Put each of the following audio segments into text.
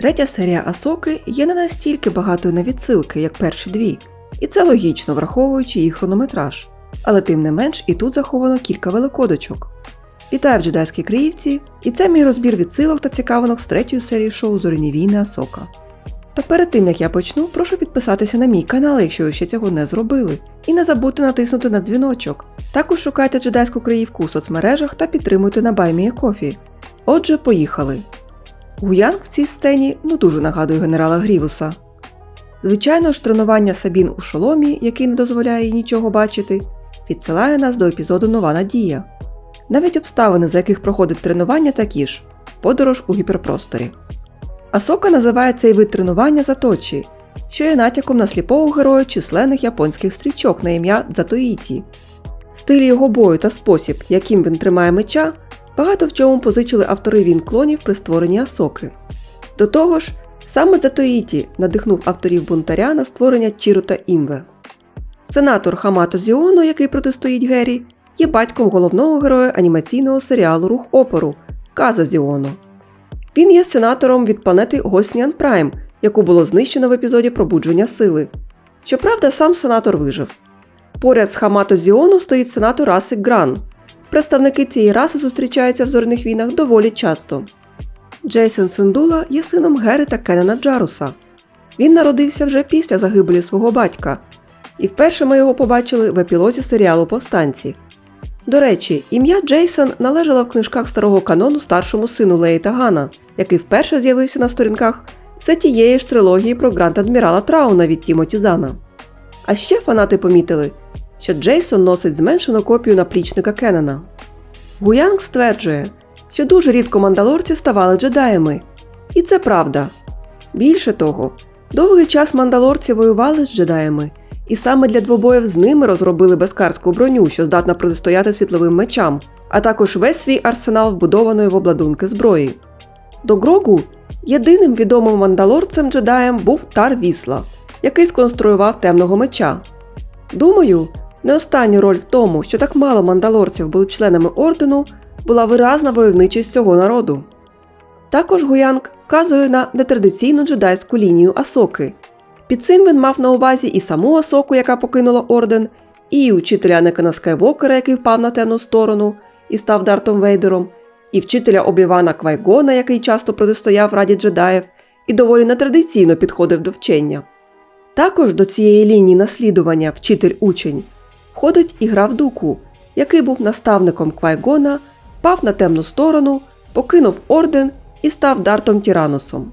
Третя серія Асоки є не настільки багатою на відсилки, як перші дві, і це логічно, враховуючи їх хронометраж. Але тим не менш і тут заховано кілька великодочок. Вітаю в джедайській Криївці, і це мій розбір відсилок та цікавинок з третьої серії шоу Зоряні війни Асока. Та перед тим як я почну, прошу підписатися на мій канал, якщо ви ще цього не зробили, і не забудьте натиснути на дзвіночок. Також шукайте джедайську Криївку у соцмережах та підтримуйте на Баймія Кофі. Отже, поїхали. Гуянг в цій сцені ну дуже нагадує генерала Грівуса. Звичайно ж, тренування Сабін у шоломі, який не дозволяє їй нічого бачити, відсилає нас до епізоду Нова Надія. Навіть обставини, за яких проходить тренування, такі ж подорож у гіперпросторі. Асока називає цей вид тренування заточі, що є натяком на сліпого героя численних японських стрічок на ім'я Дзатоїті. Стиль його бою та спосіб, яким він тримає меча, багато в чому позичили автори він клонів при створенні Асоки. До того ж, саме Дзатоїті надихнув авторів бунтаря на створення Чіру та Імве. Сенатор Хамато Зіоно, який протистоїть Гері, є батьком головного героя анімаційного серіалу Рух опору Каза Зіоно. Він є сенатором від планети Госніан Прайм, яку було знищено в епізоді Пробудження сили. Щоправда, сам сенатор вижив. Поряд з Хамато Зіону стоїть сенатор раси Гран. Представники цієї раси зустрічаються в зоряних війнах доволі часто. Джейсон Сендула є сином Гери та Кеннена Джаруса. Він народився вже після загибелі свого батька, і вперше ми його побачили в епілозі серіалу Повстанці. До речі, ім'я Джейсон належало в книжках старого канону старшому сину Леї та Гана, який вперше з'явився на сторінках все тієї ж трилогії про Гранд Адмірала Трауна від Тімоті Зана. А ще фанати помітили, що Джейсон носить зменшену копію наплічника Кеннена. Гуянг стверджує, що дуже рідко мандалорці ставали джедаями. І це правда. Більше того, довгий час мандалорці воювали з джедаями, і саме для двобоїв з ними розробили безкарську броню, що здатна протистояти світловим мечам, а також весь свій арсенал вбудованої в обладунки зброї. До Грогу єдиним відомим мандалорцем джедаєм був Тар Вісла, який сконструював темного меча. Думаю, не останню роль в тому, що так мало мандалорців були членами ордену, була виразна войовничість цього народу. Також Гуянг вказує на нетрадиційну джедайську лінію Асоки. Під цим він мав на увазі і саму Асоку, яка покинула орден, і учителя Анекана Скайвокера, який впав на темну сторону і став Дартом Вейдером, і вчителя Обівана Квайгона, який часто протистояв Раді джедаїв і доволі нетрадиційно підходив до вчення. Також до цієї лінії наслідування вчитель-учень входить і граф Дуку, який був наставником Квайгона, пав на темну сторону, покинув орден і став Дартом Тіраносом.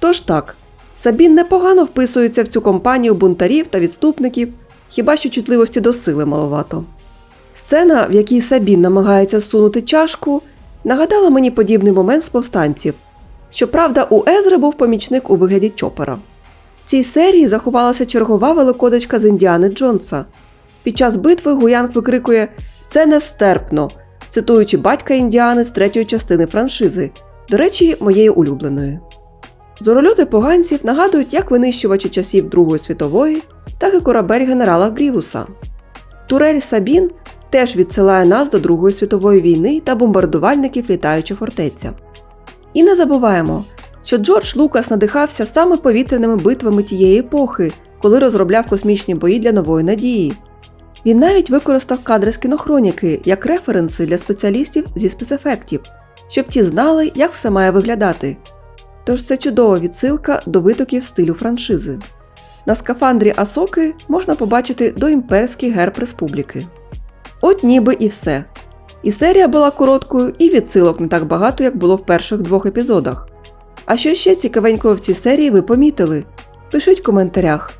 Тож так, Сабін непогано вписується в цю компанію бунтарів та відступників, хіба що чутливості до сили маловато. Сцена, в якій Сабін намагається сунути чашку, нагадала мені подібний момент з повстанців. Щоправда, у Езри був помічник у вигляді чопера. В цій серії заховалася чергова великодочка з Індіани Джонса. Під час битви Гуянг викрикує Це нестерпно, цитуючи батька Індіани з третьої частини франшизи, до речі, моєї улюбленої. Зорольоти поганців нагадують як винищувачі часів Другої світової, так і корабель генерала Грівуса. Турель Сабін теж відсилає нас до Другої світової війни та бомбардувальників літаюча фортеця. І не забуваємо, що Джордж Лукас надихався саме повітряними битвами тієї епохи, коли розробляв космічні бої для нової надії. Він навіть використав кадри з кінохроніки як референси для спеціалістів зі спецефектів, щоб ті знали, як все має виглядати. Тож це чудова відсилка до витоків стилю франшизи. На скафандрі Асоки можна побачити доімперський герб республіки. От ніби і все. І серія була короткою, і відсилок не так багато, як було в перших двох епізодах. А що ще цікавенького в цій серії ви помітили? Пишіть в коментарях.